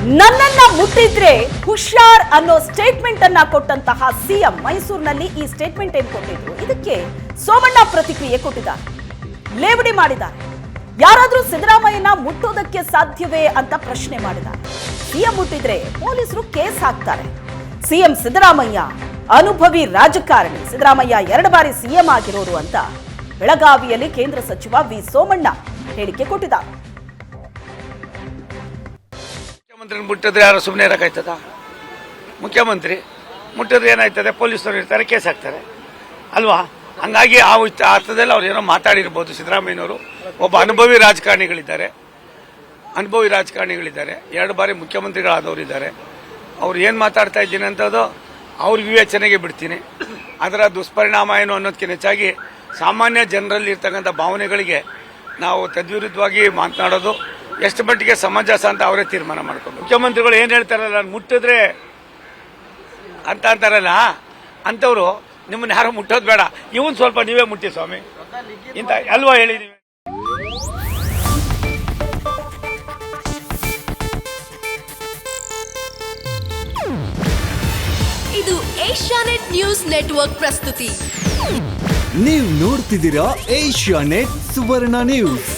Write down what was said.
ನನ್ನನ್ನ ಮುಟ್ಟಿದ್ರೆ ಹುಷಾರ್ ಅನ್ನೋ ಸ್ಟೇಟ್ಮೆಂಟ್ ಅನ್ನ ಕೊಟ್ಟಂತಹ ಸಿಎಂ ಮೈಸೂರಿನಲ್ಲಿ ಈ ಸ್ಟೇಟ್ಮೆಂಟ್ ಏನ್ ಕೊಟ್ಟಿದ್ರು? ಇದಕ್ಕೆ ಸೋಮಣ್ಣ ಪ್ರತಿಕ್ರಿಯೆ ಕೊಟ್ಟಿದ್ದಾರೆ. ಲೇವಡಿ ಮಾಡಿದ್ದಾರೆ. ಯಾರಾದ್ರೂ ಸಿದ್ದರಾಮಯ್ಯನ ಮುಟ್ಟೋದಕ್ಕೆ ಸಾಧ್ಯವೇ ಅಂತ ಪ್ರಶ್ನೆ ಮಾಡಿದ್ದಾರೆ. ಸಿಎಂ ಮುಟ್ಟಿದ್ರೆ ಪೊಲೀಸರು ಕೇಸ್ ಹಾಕ್ತಾರೆ. ಸಿಎಂ ಸಿದ್ದರಾಮಯ್ಯ ಅನುಭವಿ ರಾಜಕಾರಣಿ. ಸಿದ್ದರಾಮಯ್ಯ ಎರಡು ಬಾರಿ ಸಿಎಂ ಆಗಿರೋರು ಅಂತ ಬೆಳಗಾವಿಯಲ್ಲಿ ಕೇಂದ್ರ ಸಚಿವ ವಿ ಸೋಮಣ್ಣ ಹೇಳಿಕೆ ಕೊಟ್ಟಿದ್ದಾರೆ. ಮುಖ್ಯಮಂತ್ರಿ ಮುಟ್ಟಿದ್ರೆ ಯಾರು ಸುಮ್ಮನೆ ಇರೋಕ್ಕಾಯ್ತದ? ಮುಖ್ಯಮಂತ್ರಿ ಮುಟ್ಟಿದ್ರೆ ಏನಾಯ್ತದೆ? ಪೊಲೀಸರು ಇರ್ತಾರೆ, ಕೇಸ್ ಹಾಕ್ತಾರೆ. ಅಲ್ವಾ? ಹಂಗಾಗಿ ಆ ಅರ್ಥದಲ್ಲಿ ಅವ್ರು ಏನೋ ಮಾತಾಡಿರ್ಬೋದು ಸಿದ್ದರಾಮಯ್ಯನವರು. ಒಬ್ಬ ಅನುಭವಿ ರಾಜಕಾರಣಿಗಳಿದ್ದಾರೆ. ಅನುಭವಿ ರಾಜಕಾರಣಿಗಳಿದ್ದಾರೆ. ಎರಡು ಬಾರಿ ಮುಖ್ಯಮಂತ್ರಿಗಳಾದವರು ಇದ್ದಾರೆ ಅವ್ರು ಏನು ಮಾತಾಡ್ತಾ ಇದ್ದೀನಿ ಅಂತದ್ದು ಅವ್ರ ವಿವೇಚನೆಗೆ ಬಿಡ್ತೀನಿ. ಅದರ ದುಷ್ಪರಿಣಾಮ ಏನು ಅನ್ನೋದಕ್ಕಿಂತ ಹೆಚ್ಚಾಗಿ ಸಾಮಾನ್ಯ ಜನರಲ್ಲಿ ಇರ್ತಕ್ಕಂಥ ಭಾವನೆಗಳಿಗೆ ನಾವು ತದ್ವಿರುದ್ಧವಾಗಿ ಮಾತನಾಡೋದು. ಎಷ್ಟು ಮಟ್ಟಿಗೆ ಸಮಂಜಸ ಅಂತ ಅವರೇ ತೀರ್ಮಾನ ಮಾಡ್ಕೊಂಡು ಮುಖ್ಯಮಂತ್ರಿಗಳು ಏನು ಹೇಳ್ತಾರಲ್ಲ ನಾನು ಮುಟ್ಟಿದ್ರೆ ಅಂತ ಅಂತಾರಲ್ಲ? ಅಂಥವ್ರು ನಿಮ್ಮನ್ನ ಯಾರು ಮುಟ್ಟೋದು ಬೇಡ. ಇವನ್ ಸ್ವಲ್ಪ ನೀವೇ ಮುಟ್ಟಿ ಸ್ವಾಮಿ. ಇಂತ ಅಲ್ವಾ ಹೇಳಿದೀವಿ? ಇದು ಏಷ್ಯಾನೆಟ್ ನ್ಯೂಸ್ ನೆಟ್ವರ್ಕ್ ಪ್ರಸ್ತುತಿ. ನೀವು ನೋಡ್ತಿದ್ದೀರಾ ಏಷ್ಯಾ ನೆಟ್ ಸುವರ್ಣ ನ್ಯೂಸ್.